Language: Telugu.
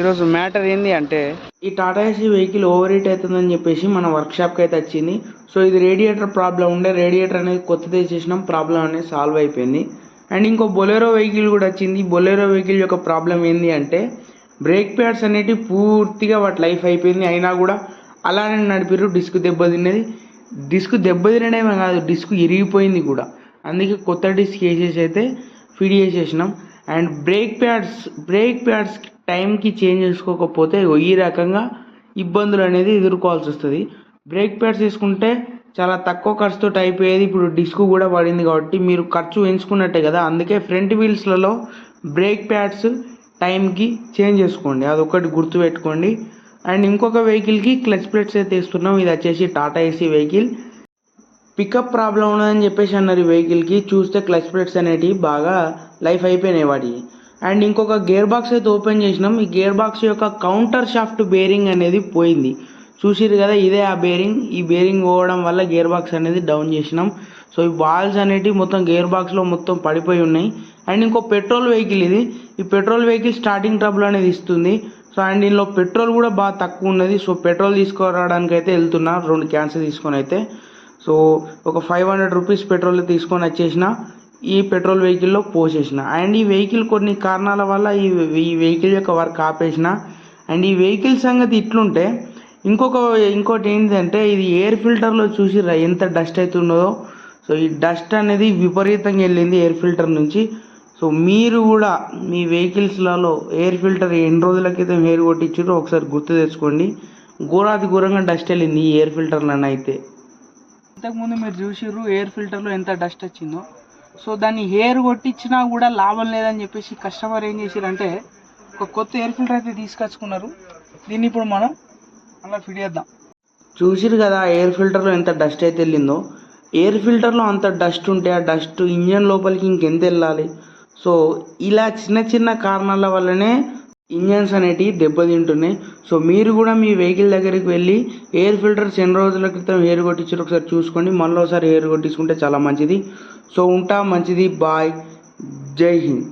ఈరోజు మ్యాటర్ ఏంది అంటే ఈ Tata AC vehicle over heat అవుతుందని చెప్పేసి మన వర్క్షాప్కి అయితే వచ్చింది. సో ఇది రేడియేటర్ ప్రాబ్లం ఉండే రేడియేటర్ అనేది కొత్తది చేసినాం ప్రాబ్లం అనేది సాల్వ్ అయిపోయింది. అండ్ ఇంకో బొలెరో వెహికల్ కూడా వచ్చింది. బొలెరో వెహికల్ యొక్క ప్రాబ్లం ఏంది అంటే బ్రేక్ ప్యాడ్స్ అనేటివి పూర్తిగా వాటి లైఫ్ అయిపోయింది. అయినా కూడా అలానే నడిపిర్రు డిస్క్ దెబ్బతిన్నది డిస్క్ దెబ్బతినడమే కాదు డిస్క్ ఇరిగిపోయింది కూడా. అందుకే కొత్త డిస్క్ వేసేసి అయితే fit చేసేసినాం. And brake pads brake pads టైంకి చేంజ్ చేసుకోకపోతే ఈ రకంగా ఇబ్బందులు అనేది ఎదుర్కోవాల్సి వస్తుంది. బ్రేక్ ప్యాడ్స్ తీసుకుంటే చాలా తక్కువ ఖర్చుతో అయిపోయేది ఇప్పుడు డిస్క్ కూడా పడింది కాబట్టి మీరు ఖర్చు ఎంచుకున్నట్టే కదా. అందుకే ఫ్రంట్ వీల్స్లలో బ్రేక్ ప్యాడ్స్ టైంకి చేంజ్ చేసుకోండి. అదొకటి గుర్తుపెట్టుకోండి. అండ్ ఇంకొక వెహికల్కి క్లచ్ ప్లేట్స్ అయితే ఇస్తున్నాం ఇది వచ్చేసి Tata AC vehicle. Pickup problem ఉన్నదని చెప్పేసి అన్నారు ఈ వెహికల్కి. చూస్తే క్లచ్ ప్లేట్స్ అనేటివి బాగా లైఫ్ అయిపోయినాయి వాటికి. అండ్ ఇంకొక గేర్ బాక్స్ అయితే ఓపెన్ చేసినాం. ఈ గేర్ బాక్స్ యొక్క కౌంటర్ షాఫ్ట్ బేరింగ్ అనేది పోయింది. చూసిరు కదా ఇదే ఆ బేరింగ్. ఈ బేరింగ్ పోవడం వల్ల గేర్ బాక్స్ అనేది డౌన్ చేసినాం. సో ఈ బాల్స్ అనేటివి మొత్తం గేర్ బాక్స్లో మొత్తం పడిపోయి ఉన్నాయి. అండ్ ఇంకో పెట్రోల్ వెహికల్ ఇది. ఈ పెట్రోల్ వెహికల్ స్టార్టింగ్ ట్రబుల్ అనేది ఇస్తుంది. సో అండ్ దీనిలో పెట్రోల్ కూడా బాగా తక్కువ ఉన్నది. సో పెట్రోల్ తీసుకురావడానికి అయితే వెళ్తున్నా. రెండు క్యాన్స్ తీసుకొని అయితే. సో ఒక ఫైవ్ హండ్రెడ్ రూపీస్ పెట్రోల్ తీసుకొని వచ్చేసిన. ఈ పెట్రోల్ వెహికల్లో పోసేసిన. అండ్ ఈ వెహికల్ కొన్ని కారణాల వల్ల ఈ ఈ వెహికల్ యొక్క వర్క్ ఆపేసిన. అండ్ ఈ వెహికల్ సంగతి ఇట్లుంటే ఇంకొక ఇంకోటి ఏంటంటే ఇది ఎయిర్ ఫిల్టర్లో చూసిరా ఎంత డస్ట్ అవుతున్నదో సో ఈ డస్ట్ అనేది విపరీతంగా వెళ్ళింది ఎయిర్ ఫిల్టర్ నుంచి. సో మీరు కూడా మీ వెహికల్స్లలో ఎయిర్ ఫిల్టర్ ఎన్ని రోజుల క్రితం ఎయిర్ కొట్టించారో ఒకసారి గుర్తు తెచ్చుకోండి. ఘోరాతి ఘోరంగా డస్ట్ వెళ్ళింది ఈ ఎయిర్ ఫిల్టర్లను అయితే ఇంతకుముందు మీరు చూసిర్రు ఎయిర్ ఫిల్టర్లో ఎంత డస్ట్ వచ్చిందో. సో దాన్ని హెయిర్ కొట్టించినా కూడా లాభం లేదని చెప్పేసి కస్టమర్ ఏం చేశారంటే ఒక కొత్త ఎయిర్ ఫిల్టర్ అయితే తీసుకొచ్చుకున్నారు. దీన్ని ఇప్పుడు మనం అలా ఫిట్ చేద్దాం. చూసిరు కదా ఎయిర్ ఫిల్టర్లో ఎంత డస్ట్ అయితే వెళ్ళిందో. ఎయిర్ ఫిల్టర్లో అంత డస్ట్ ఉంటే ఆ డస్ట్ ఇంజన్ లోపలికి ఇంకెంత వెళ్ళాలి? సో ఇలా చిన్న చిన్న కారణాల వల్లనే ఇంజన్స్ అనేటివి దెబ్బతింటున్నాయి. సో మీరు కూడా మీ వెహికల్ దగ్గరికి వెళ్ళి ఎయిర్ ఫిల్టర్స్ ఎన్ని రోజుల క్రితం ఎయిర్ కొట్టించారు ఒకసారి చూసుకోండి. మళ్ళీ ఒకసారి ఎయిర్ కొట్టించుకుంటే చాలా మంచిది. సో ఉంటా మంచిది. బాయ్. జై హింద్.